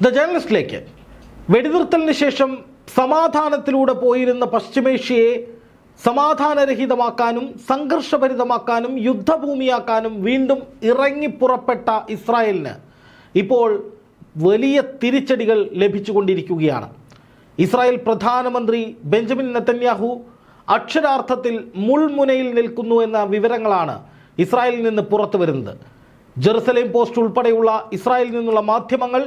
The ജേർണലിസ്റ്റിലേക്ക് വെടിനിർത്തലിന് ശേഷം സമാധാനത്തിലൂടെ പോയിരുന്ന പശ്ചിമേഷ്യയെ സമാധാനരഹിതമാക്കാനും സംഘർഷഭരിതമാക്കാനും യുദ്ധഭൂമിയാക്കാനും വീണ്ടും ഇറങ്ങിപ്പുറപ്പെട്ട ഇസ്രായേലിന് ഇപ്പോൾ വലിയ തിരിച്ചടികൾ ലഭിച്ചുകൊണ്ടിരിക്കുകയാണ്. ഇസ്രായേൽ പ്രധാനമന്ത്രി ബെഞ്ചമിൻ നെത്തന്യാഹു അക്ഷരാർത്ഥത്തിൽ മുൾമുനയിൽ നിൽക്കുന്നു എന്ന വിവരങ്ങളാണ് ഇസ്രായേലിൽ നിന്ന് പുറത്തു വരുന്നത് ജെറുസലേം പോസ്റ്റ് ഉൾപ്പെടെയുള്ള ഇസ്രായേലിൽ നിന്നുള്ള മാധ്യമങ്ങൾ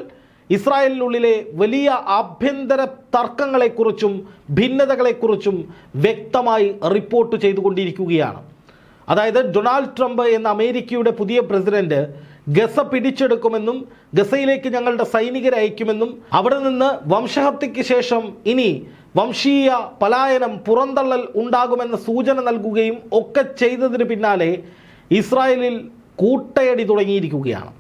ഇസ്രായേലിനുള്ളിലെ വലിയ ആഭ്യന്തര തർക്കങ്ങളെക്കുറിച്ചും ഭിന്നതകളെക്കുറിച്ചും വ്യക്തമായി റിപ്പോർട്ട് ചെയ്തുകൊണ്ടിരിക്കുകയാണ്. അതായത് ഡൊണാൾഡ് ട്രംപ് എന്ന അമേരിക്കയുടെ പുതിയ പ്രസിഡന്റ് ഗസ പിടിച്ചെടുക്കുമെന്നും ഗസയിലേക്ക് ഞങ്ങളുടെ സൈനികരെ അയക്കുമെന്നും അവിടെ നിന്ന് വംശഹത്യയ്ക്ക് ശേഷം ഇനി വംശീയ പലായനം പുറന്തള്ളൽ ഉണ്ടാകുമെന്ന സൂചന നൽകുകയും ഒക്കെ ചെയ്തതിന് പിന്നാലെ ഇസ്രായേലിൽ കൂട്ടയടി തുടങ്ങിയിരിക്കുകയാണ്.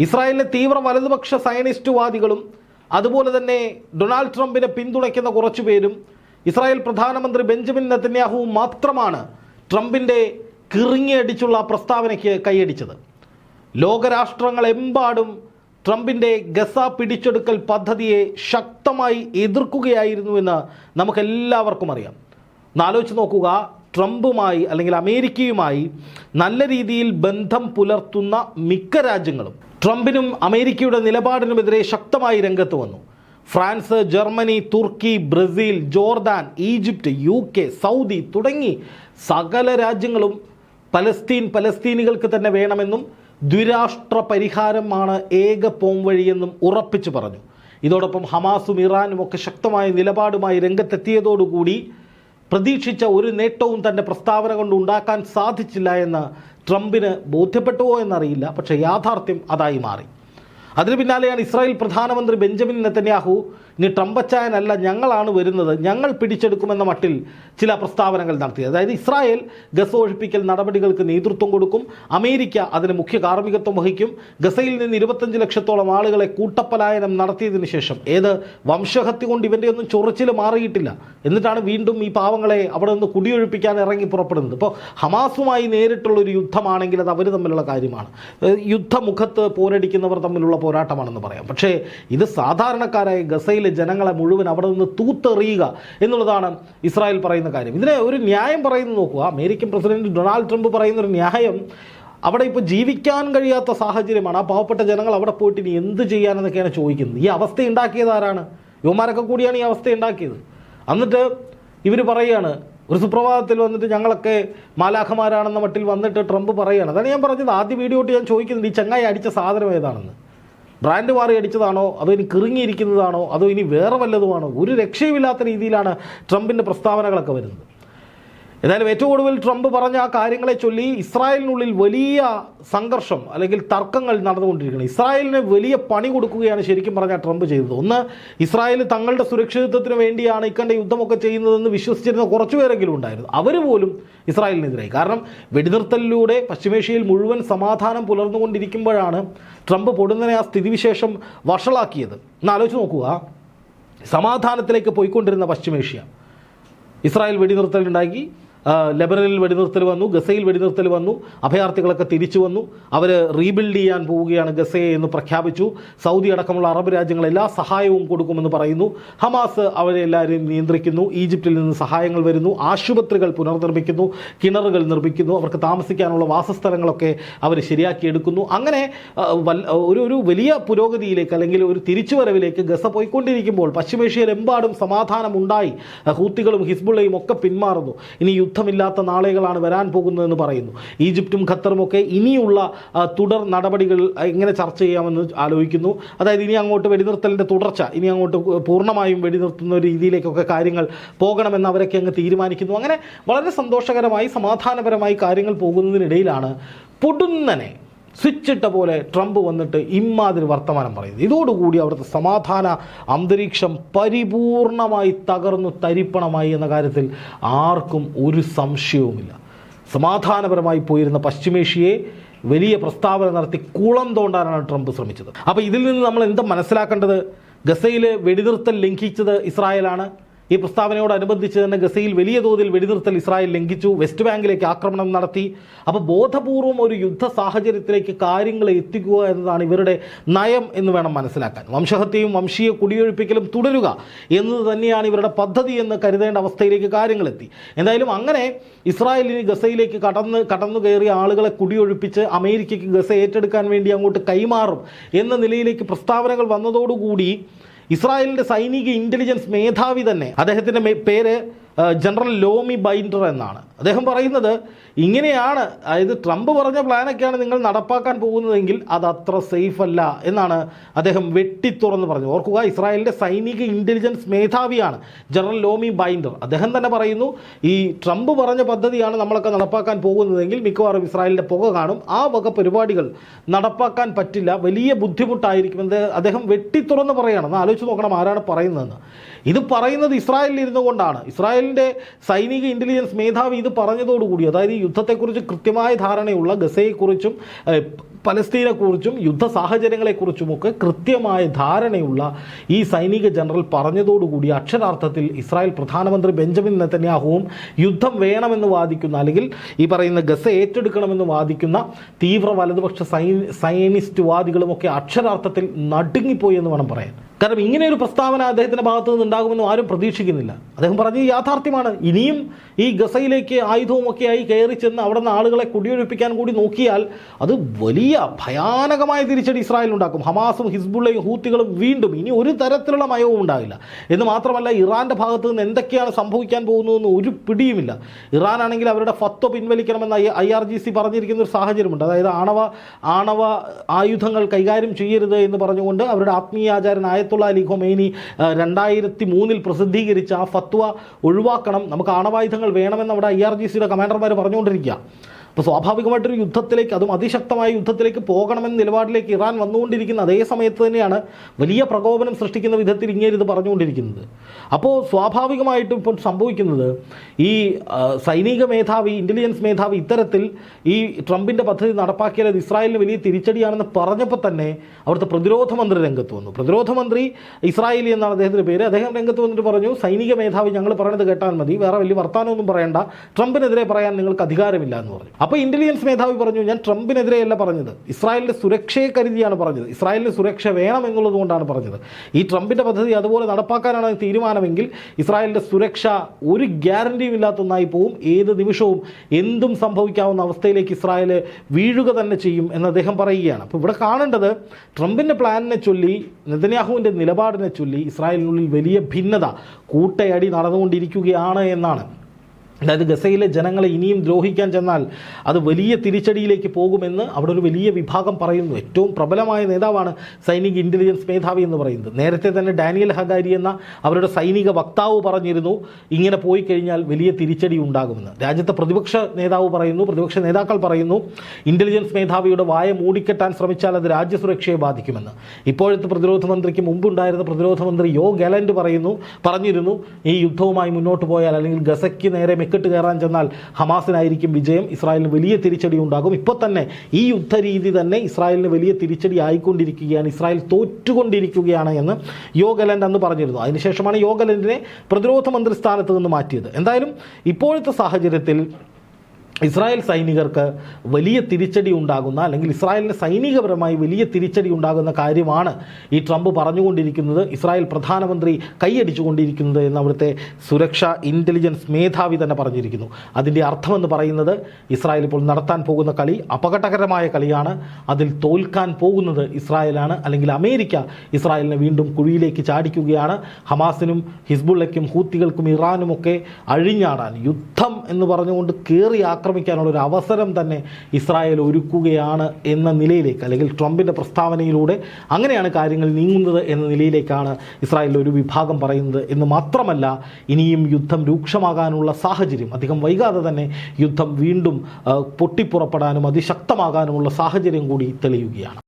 ഇസ്രായേലിലെ തീവ്ര വലതുപക്ഷ സയനിസ്റ്റുവാദികളും അതുപോലെ തന്നെ ഡൊണാൾഡ് ട്രംപിനെ പിന്തുണയ്ക്കുന്ന കുറച്ചു പേരും ഇസ്രായേൽ പ്രധാനമന്ത്രി ബെഞ്ചമിൻ നെതന്യാഹുവും മാത്രമാണ് ട്രംപിന്റെ കിറുങ്ങിയടിച്ചുള്ള പ്രസ്താവനയ്ക്ക് കൈയടിച്ചത്. ലോകരാഷ്ട്രങ്ങളെമ്പാടും ട്രംപിന്റെ ഗസ പിടിച്ചെടുക്കൽ പദ്ധതിയെ ശക്തമായി എതിർക്കുകയായിരുന്നുവെന്ന് നമുക്കെല്ലാവർക്കും അറിയാം. എന്നാലോചിച്ച് നോക്കുക ട്രംപുമായി അല്ലെങ്കിൽ അമേരിക്കയുമായി നല്ല രീതിയിൽ ബന്ധം പുലർത്തുന്ന മിക്ക രാജ്യങ്ങളും ട്രംപിനും അമേരിക്കയുടെ നിലപാടിനുമെതിരെ ശക്തമായി രംഗത്ത് വന്നു. France Germany Turkey Brazil Jordan Egypt U K Saudi തുടങ്ങി സകല രാജ്യങ്ങളും പലസ്തീൻ പലസ്തീനികൾക്ക് തന്നെ വേണമെന്നും ദ്വിരാഷ്ട്ര പരിഹാരമാണ് ഏക പോംവഴിയെന്നും ഉറപ്പിച്ചു പറഞ്ഞു. ഇതോടൊപ്പം ഹമാസും ഇറാനും ഒക്കെ ശക്തമായ നിലപാടുമായി രംഗത്തെത്തിയതോടുകൂടി പ്രതീക്ഷിച്ച ഒരു നേട്ടവും തന്റെ പ്രസ്താവന കൊണ്ട് ഉണ്ടാക്കാൻ സാധിച്ചില്ല എന്ന് ട്രംപിന് ബോധ്യപ്പെട്ടുവോ എന്നറിയില്ല. പക്ഷേ യാഥാർത്ഥ്യം അതായി മാറി. അതിന് പിന്നാലെയാണ് ഇസ്രായേൽ പ്രധാനമന്ത്രി ബെഞ്ചമിൻ നെത്തന്യാഹു ഇനി ട്രംപച്ചായനല്ല ഞങ്ങളാണ് വരുന്നത് ഞങ്ങൾ പിടിച്ചെടുക്കുമെന്ന മട്ടിൽ ചില പ്രസ്താവനകൾ നടത്തിയത്. അതായത് ഇസ്രായേൽ ഗസ ഒഴിപ്പിക്കൽ നടപടികൾക്ക് നേതൃത്വം കൊടുക്കും അമേരിക്ക അതിന് മുഖ്യ കാർമ്മികത്വം വഹിക്കും ഗസയിൽ നിന്ന് ഇരുപത്തഞ്ച് ലക്ഷത്തോളം ആളുകളെ കൂട്ടപ്പലായനം നടത്തിയതിനു ശേഷം ഏത് വംശഹത്യ കൊണ്ട് ഇവന്റെ ഒന്നും ചൊറിച്ചിൽ മാറിയിട്ടില്ല. എന്നിട്ടാണ് വീണ്ടും ഈ പാവങ്ങളെ അവിടെ നിന്ന് കുടിയൊഴിപ്പിക്കാൻ ഇറങ്ങി പുറപ്പെടുന്നത്. ഇപ്പോൾ ഹമാസുമായി നേരിട്ടുള്ള ഒരു യുദ്ധമാണെങ്കിൽ അത് അവർ തമ്മിലുള്ള കാര്യമാണ്. യുദ്ധമുഖത്ത് പോരടിക്കുന്നവർ തമ്മിലുള്ള പോരാട്ടമാണെന്ന് പറയാം. പക്ഷേ ഇത് സാധാരണക്കാരായ ഗസയിലെ ജനങ്ങളെ മുഴുവൻ അവിടെ നിന്ന് തൂത്തെറിയുക എന്നുള്ളതാണ് ഇസ്രായേൽ പറയുന്ന കാര്യം. ഇതിനെ ഒരു ന്യായം പറയുന്നത് നോക്കുക. അമേരിക്കൻ പ്രസിഡന്റ് ഡൊണാൾഡ് ട്രംപ് പറയുന്ന ഒരു ന്യായം അവിടെ ഇപ്പോൾ ജീവിക്കാൻ കഴിയാത്ത സാഹചര്യമാണ്. ആ പാവപ്പെട്ട ജനങ്ങൾ അവിടെ പോയിട്ട് ഇനി എന്ത് ചെയ്യാനെന്നൊക്കെയാണ് ചോദിക്കുന്നത്. ഈ അവസ്ഥ ഉണ്ടാക്കിയത് ആരാണ്? യുവമാരൊക്കെ കൂടിയാണ് ഈ അവസ്ഥ ഉണ്ടാക്കിയത്. എന്നിട്ട് ഇവർ പറയുകയാണ് ഒരു സുപ്രഭാതത്തിൽ വന്നിട്ട് ഞങ്ങളൊക്കെ മാലാഖമാരാണെന്ന മട്ടിൽ വന്നിട്ട് ട്രംപ് പറയുകയാണ്. അതാണ് ഞാൻ പറഞ്ഞത്. ആദ്യ വീഡിയോട്ട് ഞാൻ ചോദിക്കുന്നുണ്ട് ഈ ചങ്ങായി അടിച്ച സാധനം ഏതാണെന്ന്. ബ്രാൻഡ് മാറി അടിച്ചതാണോ? അതോ ഇനി കിറുങ്ങിയിരിക്കുന്നതാണോ? അതോ ഇനി വേറെ വല്ലതുമാണോ? ഒരു രക്ഷയുമില്ലാത്ത രീതിയിലാണ് ട്രംപിന്റെ പ്രസ്താവനകളൊക്കെ വരുന്നത്. ഏതായാലും ഏറ്റവും ഒടുവിൽ ട്രംപ് പറഞ്ഞ ആ കാര്യങ്ങളെ ചൊല്ലി ഇസ്രായേലിനുള്ളിൽ വലിയ സംഘർഷം അല്ലെങ്കിൽ തർക്കങ്ങൾ നടന്നുകൊണ്ടിരിക്കുന്നത് ഇസ്രായേലിന് വലിയ പണി കൊടുക്കുകയാണ് ശരിക്കും പറഞ്ഞാൽ ട്രംപ് ചെയ്തത്. ഒന്ന് ഇസ്രായേൽ തങ്ങളുടെ സുരക്ഷിതത്വത്തിന് വേണ്ടിയാണ് ഇക്കണ്ട യുദ്ധമൊക്കെ ചെയ്യുന്നതെന്ന് വിശ്വസിച്ചിരുന്ന കുറച്ചുപേരെങ്കിലും ഉണ്ടായിരുന്നു. അവർ പോലും ഇസ്രായേലിനെതിരായി. കാരണം വെടിനിർത്തലിലൂടെ പശ്ചിമേഷ്യയിൽ മുഴുവൻ സമാധാനം പുലർന്നുകൊണ്ടിരിക്കുമ്പോഴാണ് ട്രംപ് പൊടുന്നനെ ആ സ്ഥിതിവിശേഷം വഷളാക്കിയത്. ഒന്ന് ആലോചിച്ച് നോക്കുക. സമാധാനത്തിലേക്ക് പോയിക്കൊണ്ടിരുന്ന പശ്ചിമേഷ്യ ഇസ്രായേൽ വെടിനിർത്തലുണ്ടാക്കി. ലെബനനിൽ വെടിനിർത്തൽ വന്നു ഗസയിൽ വെടിനിർത്തൽ വന്നു അഭയാർത്ഥികളൊക്കെ തിരിച്ചു വന്നു. അവർ റീബിൽഡ് ചെയ്യാൻ പോവുകയാണ് ഗസയെ എന്ന് പ്രഖ്യാപിച്ചു. സൗദി അടക്കമുള്ള അറബ് രാജ്യങ്ങൾ എല്ലാ സഹായവും കൊടുക്കുമെന്ന് പറയുന്നു. ഹമാസ് അവരെ എല്ലാവരെയും നിയന്ത്രിക്കുന്നു. ഈജിപ്തിൽ നിന്ന് സഹായങ്ങൾ വരുന്നു. ആശുപത്രികൾ പുനർനിർമ്മിക്കുന്നു. കിണറുകൾ നിർമ്മിക്കുന്നു. അവർക്ക് താമസിക്കാനുള്ള വാസസ്ഥലങ്ങളൊക്കെ അവർ ശരിയാക്കിയെടുക്കുന്നു അങ്ങനെ ഒരു ഒരു വലിയ പുരോഗതിയിലേക്ക് അല്ലെങ്കിൽ ഒരു തിരിച്ചുവരവിലേക്ക് ഗസ പോയിക്കൊണ്ടിരിക്കുമ്പോൾ പശ്ചിമേഷ്യയിലെമ്പാടും സമാധാനമുണ്ടായി. ഹൂത്തികളും ഹിസ്ബുള്ളയും ഒക്കെ പിന്മാറുന്നു. ഇനി യുദ്ധമില്ലാത്ത നാളുകളാണ് വരാൻ പോകുന്നതെന്ന് പറയുന്നു. ഈജിപ്തും ഖത്തറും ഒക്കെ ഇനിയുള്ള തുടർ നടപടികൾ എങ്ങനെ ചർച്ച ചെയ്യാമെന്ന് ആലോചിക്കുന്നു. അതായത് ഇനി അങ്ങോട്ട് വെടിനിർത്തലിന്റെ തുടർച്ച ഇനി അങ്ങോട്ട് പൂർണമായും വെടിനിർത്തുന്ന രീതിയിലേക്കൊക്കെ കാര്യങ്ങൾ പോകണമെന്ന് അവരൊക്കെ അങ്ങ് തീരുമാനിക്കുന്നു. അങ്ങനെ വളരെ സന്തോഷകരമായി സമാധാനപരമായി കാര്യങ്ങൾ പോകുന്നതിനിടയിലാണ് പൊടുന്നനെ സ്വിച്ച് ഇട്ട പോലെ ട്രംപ് വന്നിട്ട് ഇമ്മാതിരി വർത്തമാനം പറയുന്നത് ഇതോടുകൂടി അവിടുത്തെ സമാധാന അന്തരീക്ഷം പരിപൂർണമായി തകർന്നു തരിപ്പണമായി എന്ന കാര്യത്തിൽ ആർക്കും ഒരു സംശയവുമില്ല. സമാധാനപരമായി പോയിരുന്ന പശ്ചിമേഷ്യയെ വലിയ പ്രസ്താവന നടത്തി കുളം തോണ്ടാനാണ് ട്രംപ് ശ്രമിച്ചത്. അപ്പോൾ ഇതിൽ നിന്ന് നമ്മൾ എന്താ മനസ്സിലാക്കേണ്ടത്? ഗസയിൽ വെടിനിർത്തൽ ലംഘിച്ചത് ഇസ്രായേലാണ്. ഈ പ്രസ്താവനയോടനുബന്ധിച്ച് തന്നെ ഗസയിൽ വലിയ തോതിൽ വെടിനിർത്തൽ ഇസ്രായേൽ ലംഘിച്ചു. വെസ്റ്റ് ബാങ്കിലേക്ക് ആക്രമണം നടത്തി. അപ്പോൾ ബോധപൂർവം ഒരു യുദ്ധ സാഹചര്യത്തിലേക്ക് കാര്യങ്ങൾ എത്തിക്കുക എന്നതാണ് ഇവരുടെ നയം എന്ന് വേണം മനസ്സിലാക്കാൻ. വംശഹത്യയും വംശീയ കുടിയൊഴിപ്പിക്കലും തുടരുക എന്നത് തന്നെയാണ് ഇവരുടെ പദ്ധതി എന്ന് കരുതേണ്ട അവസ്ഥയിലേക്ക് കാര്യങ്ങളെത്തി. എന്തായാലും അങ്ങനെ ഇസ്രായേലിന് ഗസയിലേക്ക് കടന്ന് കടന്നു കയറിയ ആളുകളെ കുടിയൊഴിപ്പിച്ച് അമേരിക്കയ്ക്ക് ഗസ ഏറ്റെടുക്കാൻ വേണ്ടി അങ്ങോട്ട് കൈമാറും എന്ന നിലയിലേക്ക് പ്രസ്താവനകൾ വന്നതോടുകൂടി ഇസ്രായേലിന്റെ സൈനിക ഇന്റലിജൻസ് മേധാവി തന്നെ. അദ്ദേഹത്തിന്റെ പേര് ജനറൽ ലോമി ബൈൻഡർ എന്നാണ്. അദ്ദേഹം പറയുന്നത് ഇങ്ങനെയാണ് അതായത് ട്രംപ് പറഞ്ഞ പ്ലാനൊക്കെയാണ് നിങ്ങൾ നടപ്പാക്കാൻ പോകുന്നതെങ്കിൽ അത് അത്ര സേഫ് അല്ല എന്നാണ് അദ്ദേഹം വെട്ടിത്തുറന്ന് പറഞ്ഞു ഓർക്കുക ഇസ്രായേലിന്റെ സൈനിക ഇന്റലിജൻസ് മേധാവിയാണ് ജനറൽ ലോമി ബൈൻഡർ. അദ്ദേഹം തന്നെ പറയുന്നു ഈ ട്രംപ് പറഞ്ഞ പദ്ധതിയാണ് നമ്മളൊക്കെ നടപ്പാക്കാൻ പോകുന്നതെങ്കിൽ മിക്കവാറും ഇസ്രായേലിന്റെ പുക കാണും. ആ വക പരിപാടികൾ നടപ്പാക്കാൻ പറ്റില്ല. വലിയ ബുദ്ധിമുട്ടായിരിക്കും. അദ്ദേഹം വെട്ടിത്തുറന്ന് പറയുകയാണ് ഒന്ന് ആലോചിച്ച് നോക്കണം ആരാണ് പറയുന്നതെന്ന്. ഇത് പറയുന്നത് ഇസ്രായേലിൽ ഇരുന്നു കൊണ്ടാണ്. ഇസ്രായേലിന്റെ സൈനിക ഇന്റലിജൻസ് മേധാവി ഇത് പറഞ്ഞതോടുകൂടി അതായത് ഈ യുദ്ധത്തെക്കുറിച്ച് കൃത്യമായ ധാരണയുള്ള ഗസയെക്കുറിച്ചും പലസ്തീനെക്കുറിച്ചും യുദ്ധ സാഹചര്യങ്ങളെക്കുറിച്ചുമൊക്കെ കൃത്യമായ ധാരണയുള്ള ഈ സൈനിക ജനറൽ പറഞ്ഞതോടുകൂടി അക്ഷരാർത്ഥത്തിൽ ഇസ്രായേൽ പ്രധാനമന്ത്രി ബെഞ്ചമിൻ നെത്തന്യാഹുവും യുദ്ധം വേണമെന്ന് വാദിക്കുന്ന അല്ലെങ്കിൽ ഈ പറയുന്ന ഗസ ഏറ്റെടുക്കണമെന്ന് വാദിക്കുന്ന തീവ്ര വലതുപക്ഷ സൈനിസ്റ്റ് വാദികളുമൊക്കെ അക്ഷരാർത്ഥത്തിൽ നടുങ്ങിപ്പോയി എന്ന് വേണം പറയാൻ. കാരണം ഇങ്ങനെ ഒരു പ്രസ്താവന അദ്ദേഹത്തിന്റെ ഭാഗത്തു നിന്ന് ആരും പ്രതീക്ഷിക്കുന്നില്ല. അദ്ദേഹം പറഞ്ഞത് യാഥാർത്ഥ്യമാണ്. ഇനിയും ഈ ഗസയിലേക്ക് ആയുധവുമൊക്കെ ആയി കയറി ചെന്ന് അവിടെ നിന്ന് ആളുകളെ കുടിയൊഴിപ്പിക്കാൻ കൂടി നോക്കിയാൽ അത് വലിയ ഭയാനകമായ തിരിച്ചടി ഇസ്രായേൽ ഉണ്ടാക്കും. ഹമാസും ഹിസ്ബുള്ളയും ഹൂത്തികളും വീണ്ടും ഇനി ഒരു തരത്തിലുള്ള മയവും ഉണ്ടാകില്ല എന്ന് മാത്രമല്ല ഇറാന്റെ ഭാഗത്ത് നിന്ന് എന്തൊക്കെയാണ് സംഭവിക്കാൻ പോകുന്നതെന്ന് ഒരു പിടിയുമില്ല. ഇറാൻ ആണെങ്കിൽ അവരുടെ ഫത്വ പിൻവലിക്കണമെന്ന് ഐ ആർ ജി സി പറഞ്ഞിരിക്കുന്ന ഒരു സാഹചര്യമുണ്ട്. അതായത് ആണവ ആണവ ആയുധങ്ങൾ കൈകാര്യം ചെയ്യരുത് എന്ന് പറഞ്ഞുകൊണ്ട് അവരുടെ ആത്മീയാചാരൻ ആയത്തുള്ള അലി ഖൊമൈനി രണ്ടായിരത്തി മൂന്നിൽ പ്രസിദ്ധീകരിച്ച ആ ഫത്വ ഒഴിവാക്കണം. നമുക്ക് ആണവായുധങ്ങൾ വേണമെന്ന് അവിടെ ഐ ആർ ജി സിയുടെ കമാൻഡർമാർ പറഞ്ഞുകൊണ്ടിരിക്കുക. അപ്പോൾ സ്വാഭാവികമായിട്ടൊരു യുദ്ധത്തിലേക്ക് അതും അതിശക്തമായ യുദ്ധത്തിലേക്ക് പോകണമെന്ന നിലപാടിലേക്ക് ഇറാൻ വന്നുകൊണ്ടിരിക്കുന്ന അതേ സമയത്ത് തന്നെയാണ് വലിയ പ്രകോപനം സൃഷ്ടിക്കുന്ന വിധത്തിൽ ഇങ്ങനെ ഇത് പറഞ്ഞുകൊണ്ടിരിക്കുന്നത്. അപ്പോൾ സ്വാഭാവികമായിട്ടും ഇപ്പോൾ സംഭവിക്കുന്നത് ഈ സൈനിക മേധാവി ഇന്റലിജൻസ് മേധാവി ഇത്തരത്തിൽ ഈ ട്രംപിന്റെ പദ്ധതി നടപ്പാക്കിയാൽ ഇസ്രായേലിന് വലിയ തിരിച്ചടിയാണെന്ന് പറഞ്ഞപ്പോൾ തന്നെ അവിടുത്തെ പ്രതിരോധ മന്ത്രി രംഗത്ത് വന്നു. പ്രതിരോധ മന്ത്രി ഇസ്രായേലി എന്നാണ് അദ്ദേഹത്തിന്റെ പേര്. അദ്ദേഹം രംഗത്ത് വന്നിട്ട് പറഞ്ഞു സൈനിക മേധാവി ഞങ്ങൾ പറയുന്നത് കേട്ടാൽ മതി വേറെ വലിയ വർത്തമാനമൊന്നും പറയണ്ട. ട്രംപിനെതിരെ പറയാൻ നിങ്ങൾക്ക് അധികാരമില്ല എന്ന് പറഞ്ഞു. അപ്പോൾ ഇന്റലിജൻസ് മേധാവി പറഞ്ഞു ഞാൻ ട്രംപിനെതിരെയല്ല പറഞ്ഞത്. ഇസ്രായേലിന്റെ സുരക്ഷയെ കരുതിയാണ് പറഞ്ഞത്. ഇസ്രായേലിന് സുരക്ഷ വേണം എന്നുള്ളത് കൊണ്ടാണ് പറഞ്ഞത്. ഈ ട്രംപിന്റെ പദ്ധതി അതുപോലെ നടപ്പാക്കാനാണ് തീരുമാനമെങ്കിൽ ഇസ്രായേലിന്റെ സുരക്ഷ ഒരു ഗ്യാരണ്ടിയും ഇല്ലാത്ത ഒന്നായി പോവും. ഏത് നിമിഷവും എന്തും സംഭവിക്കാവുന്ന അവസ്ഥയിലേക്ക് ഇസ്രായേൽ വീഴുക തന്നെ ചെയ്യും എന്ന് അദ്ദേഹം പറയുകയാണ്. അപ്പോൾ ഇവിടെ കാണേണ്ടത് ട്രംപിന്റെ പ്ലാനിനെ ചൊല്ലി നെതന്യാഹുവിന്റെ നിലപാടിനെ ചൊല്ലി ഇസ്രായേലിനുള്ളിൽ വലിയ ഭിന്നത കൂട്ടയടി നടന്നുകൊണ്ടിരിക്കുകയാണ് എന്നാണ്. അതായത് ഗസയിലെ ജനങ്ങളെ ഇനിയും ദ്രോഹിക്കാൻ ചെന്നാൽ അത് വലിയ തിരിച്ചടിയിലേക്ക് പോകുമെന്ന് അവിടെ ഒരു വലിയ വിഭാഗം പറയുന്നു. ഏറ്റവും പ്രബലമായ നേതാവാണ് സൈനിക ഇന്റലിജൻസ് മേധാവി എന്ന് പറയുന്നത്. നേരത്തെ തന്നെ ഡാനിയൽ ഹഗാരി എന്ന അവരുടെ സൈനിക വക്താവ് പറഞ്ഞിരുന്നു. ഇങ്ങനെ പോയി കഴിഞ്ഞാൽ വലിയ തിരിച്ചടി ഉണ്ടാകുമെന്ന്. രാജ്യത്തെ പ്രതിപക്ഷ നേതാവ് പറയുന്നു പ്രതിപക്ഷ നേതാക്കൾ പറയുന്നു ഇന്റലിജൻസ് മേധാവിയുടെ വായ മൂടിക്കെട്ടാൻ ശ്രമിച്ചാൽ അത് രാജ്യസുരക്ഷയെ ബാധിക്കുമെന്ന്. ഇപ്പോഴത്തെ പ്രതിരോധ മന്ത്രിക്ക് മുമ്പുണ്ടായിരുന്ന പ്രതിരോധ മന്ത്രി യോ ഗാലൻഡ് പറയുന്നു പറഞ്ഞിരുന്നു ഈ യുദ്ധവുമായി മുന്നോട്ട് പോയാൽ അല്ലെങ്കിൽ ഗസയ്ക്ക് നേരെ മെക്കിട്ട് കയറാൻ ചെന്നാൽ ഹമാസിനായിരിക്കും വിജയം. ഇസ്രായേലിന് വലിയ തിരിച്ചടി ഉണ്ടാകും. ഇപ്പോൾ തന്നെ ഈ യുദ്ധരീതി തന്നെ ഇസ്രായേലിന് വലിയ തിരിച്ചടി ആയിക്കൊണ്ടിരിക്കുകയാണ്. ഇസ്രായേൽ തോറ്റുകൊണ്ടിരിക്കുകയാണ് എന്ന് യോഗലൻഡ് അന്ന് പറഞ്ഞിരുന്നു. അതിനുശേഷമാണ് യോഗലൻഡിനെ പ്രതിരോധ മന്ത്രി സ്ഥാനത്ത് നിന്ന് മാറ്റിയത്. എന്തായാലും ഇപ്പോഴത്തെ സാഹചര്യത്തിൽ ഇസ്രായേൽ സൈനികർക്ക് വലിയ തിരിച്ചടി ഉണ്ടാകുന്ന അല്ലെങ്കിൽ ഇസ്രായേലിന് സൈനികപരമായി വലിയ തിരിച്ചടി ഉണ്ടാകുന്ന കാര്യമാണ് ഈ ട്രംപ് പറഞ്ഞുകൊണ്ടിരിക്കുന്നത് ഇസ്രായേൽ പ്രധാനമന്ത്രി കൈയടിച്ചുകൊണ്ടിരിക്കുന്നത് എന്ന് അവിടുത്തെ സുരക്ഷാ ഇന്റലിജൻസ് മേധാവി തന്നെ പറഞ്ഞിരിക്കുന്നു. അതിന്റെ അർത്ഥമെന്ന് പറയുന്നത് ഇസ്രായേൽ ഇപ്പോൾ നടത്താൻ പോകുന്ന കളി അപകടകരമായ കളിയാണ്. അതിൽ തോൽക്കാൻ പോകുന്നത് ഇസ്രായേലാണ്. അല്ലെങ്കിൽ അമേരിക്ക ഇസ്രായേലിനെ വീണ്ടും കുഴിയിലേക്ക് ചാടിക്കുകയാണ്. ഹമാസിനും ഹിസ്ബുള്ളയ്ക്കും ഹൂത്തികൾക്കും ഇറാനുമൊക്കെ അഴിഞ്ഞാടാൻ യുദ്ധം എന്ന് പറഞ്ഞുകൊണ്ട് കയറി ആക്രമിക്കാനുള്ള ഒരു അവസരം തന്നെ ഇസ്രായേൽ ഒരുക്കുകയാണ് എന്ന നിലയിലേക്ക് അല്ലെങ്കിൽ ട്രംപിന്റെ പ്രസ്താവനയിലൂടെ അങ്ങനെയാണ് കാര്യങ്ങൾ നീങ്ങുന്നത് എന്ന നിലയിലേക്കാണ് ഇസ്രായേലിൽ ഒരു വിഭാഗം പറയുന്നത്. എന്ന് മാത്രമല്ല ഇനിയും യുദ്ധം രൂക്ഷമാകാനുള്ള സാഹചര്യം അധികം വൈകാതെ തന്നെ യുദ്ധം വീണ്ടും പൊട്ടിപ്പുറപ്പെടാനും അതിശക്തമാകാനുമുള്ള സാഹചര്യം കൂടി തെളിയുകയാണ്.